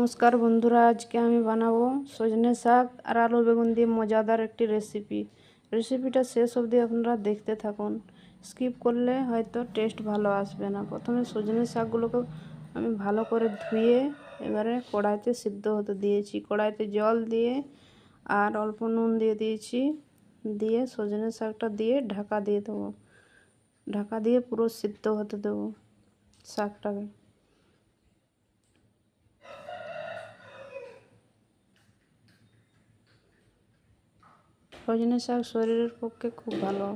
নমস্কার বন্ধুরা, আজকে আমি বানাবো সজনে শাক আর আলু বেগুন দিয়ে মজাদার একটি রেসিপি রেসিপিটা শেষ অবধি আপনারা দেখতে থাকুন। স্কিপ করলে হয়তো টেস্ট ভালো আসবে না। প্রথমে সজনে শাকগুলোকে আমি ভালো করে ধুয়ে এবারে কড়াইতে সিদ্ধ হতে দিয়েছি। কড়াইতে জল দিয়ে আর অল্প নুন দিয়ে দিয়েছি। দিয়ে সজনে শাকটা দিয়ে ঢাকা দিয়ে দেবো। ঢাকা দিয়ে পুরো সিদ্ধ হতে দেবো শাকটাকে। সজনে শাক শরীরের পক্ষে খুব ভালো।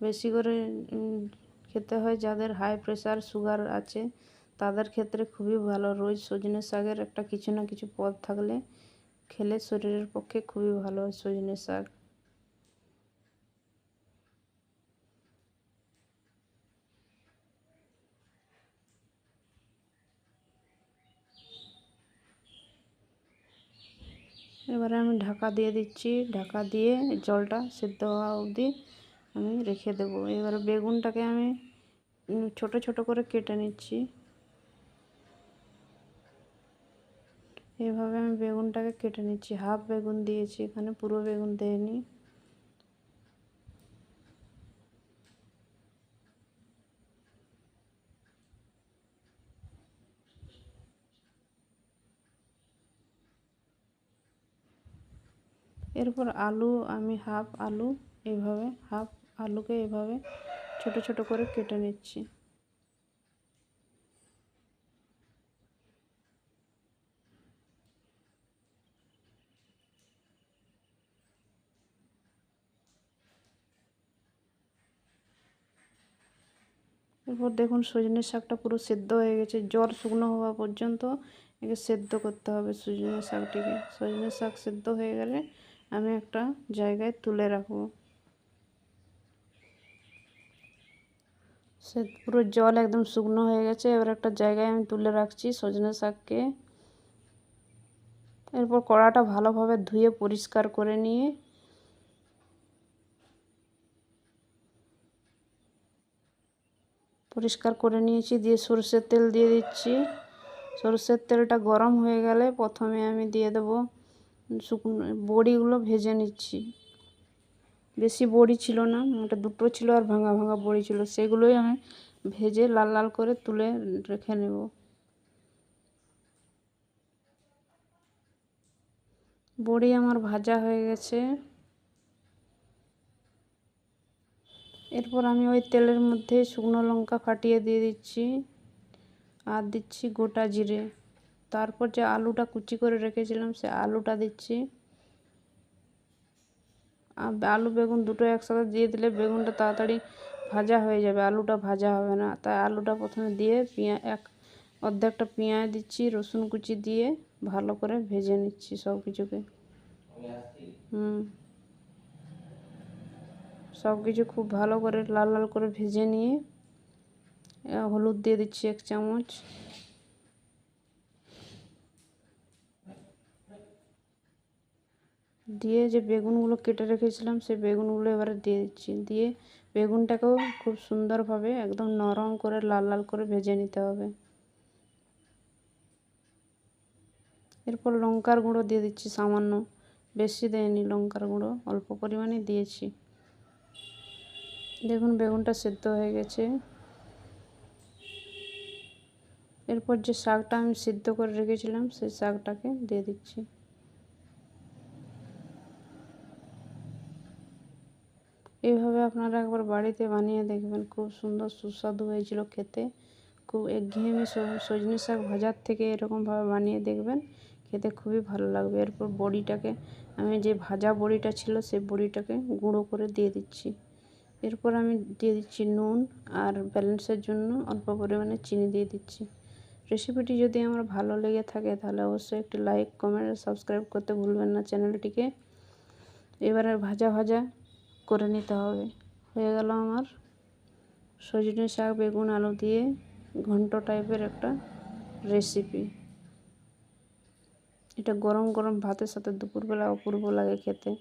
বেশি করে খেতে হয় যাদের হাই প্রেশার সুগার আছে, তাদের ক্ষেত্রে খুবই ভালো। রোজ সজনে শাকের একটা কিছু না কিছু পদ থাকলে খেলে শরীরের পক্ষে খুবই ভালো সজনে শাক। এবারে আমি ঢাকা দিয়ে দিচ্ছি। ঢাকা দিয়ে জলটা সেদ্ধ হওয়া অবধি আমি রেখে দেবো। এবারে বেগুনটাকে আমি ছোট ছোট করে কেটে নিচ্ছি। এভাবে আমি বেগুনটাকে কেটে নিচ্ছি। হাফ বেগুন দিয়েছি, এখানে পুরো বেগুন দেয়নি। এরপর আলু, আমি হাফ আলু এইভাবে হাফ আলুকে এভাবে ছোট ছোট করে কেটে নিচ্ছি। এরপর দেখুন সজনের শাকটা পুরো সেদ্ধ হয়ে গেছে। জল শুকনো হওয়া পর্যন্ত একে সেদ্ধ করতে হবে সজনে শাকটিকে। সজনে শাক সেদ্ধ হয়ে গেলে আমি একটা জায়গায় তুলে রাখব। সে পুরো জল একদম শুকনো হয়ে গেছে, এবার একটা জায়গায় আমি তুলে রাখছি সজনে শাককে। এরপর কড়াটা ভালোভাবে ধুয়ে পরিষ্কার করে নিয়ে পরিষ্কার করে নিয়েছি, দিয়ে সরষের তেল দিয়ে দিচ্ছি। সরষের তেলটা গরম হয়ে গেলে প্রথমে আমি দিয়ে দেবো শুকনো বড়িগুলো ভেজে নিচ্ছি। বেশি বড়ি ছিল না ওটা দুটো ছিল আর ভাঙা ভাঙা বড়ি ছিল। সেগুলোই আমি ভেজে লাল লাল করে তুলে রেখে নেব। বড়ি আমার ভাজা হয়ে গেছে। এরপর আমি ওই তেলের মধ্যে শুকনো লঙ্কা ফাটিয়ে দিয়ে দিচ্ছি। আর দিচ্ছি গোটা জিরে। তারপর যে আলুটা কুচি করে রেখেছিলাম, সে আলুটা দিচ্ছি। আলু, বেগুন দুটো একসাথে দিয়ে দিলে বেগুনটা তাড়াতাড়ি ভাজা হয়ে যাবে। আলুটা ভাজা হবে না। তাই আলুটা প্রথমে দিয়ে পেঁয়া, এক অর্ধেকটা পেঁয়াজ দিচ্ছি, রসুন কুচি দিয়ে ভালো করে ভেজে নিচ্ছি সব কিছুকে হুম। সব কিছু খুব ভালো করে লাল লাল করে ভেজে নিয়ে হলুদ দিয়ে দিচ্ছি এক চামচ। দিয়ে যে বেগুনগুলো কেটে রেখেছিলাম, সেই বেগুনগুলো এবারে দিয়ে দিচ্ছি। দিয়ে বেগুনটাকেও খুব সুন্দরভাবে একদম নরম করে, লাল লাল করে ভেজে নিতে হবে। এরপর লঙ্কার গুঁড়ো দিয়ে দিচ্ছি সামান্য। বেশি দেয়নি লঙ্কার গুঁড়ো, অল্প পরিমাণে দিয়েছি। দেখুন বেগুনটা সেদ্ধ হয়ে গেছে। এরপর যে শাকটা আমি সিদ্ধ করে রেখেছিলাম, সেই শাকটাকে দিয়ে দিচ্ছি। এইভাবে আপনারা একবার বাড়িতে বানিয়ে দেখবেন। খুব সুন্দর, সুস্বাদু হয়েছিল খেতে। খুব একঘেয়েমি সজনে শাক ভাজার থেকে এরকমভাবে বানিয়ে দেখবেন। খেতে খুবই ভালো লাগবে। এরপর বড়িটাকে আমি যে ভাজা বড়িটা ছিল সেই বড়িটাকে গুঁড়ো করে দিয়ে দিচ্ছি। এরপর আমি দিয়ে দিচ্ছি নুন আর ব্যালেন্সের জন্য অল্প পরিমাণে চিনি দিয়ে দিচ্ছি। রেসিপিটি যদি আমার ভালো লেগে থাকে, তাহলে অবশ্যই একটি লাইক, কমেন্ট সাবস্ক্রাইব করতে ভুলবেন না চ্যানেলটিকে। এবারে ভাজা ভাজা করে নিতে হবে। হয়ে গেল আমার সজনে শাক, বেগুন, আলু দিয়ে ঘন্ট টাইপের একটা রেসিপি এটা গরম গরম ভাতের সাথে দুপুরবেলা অপূর্ব লাগে খেতে।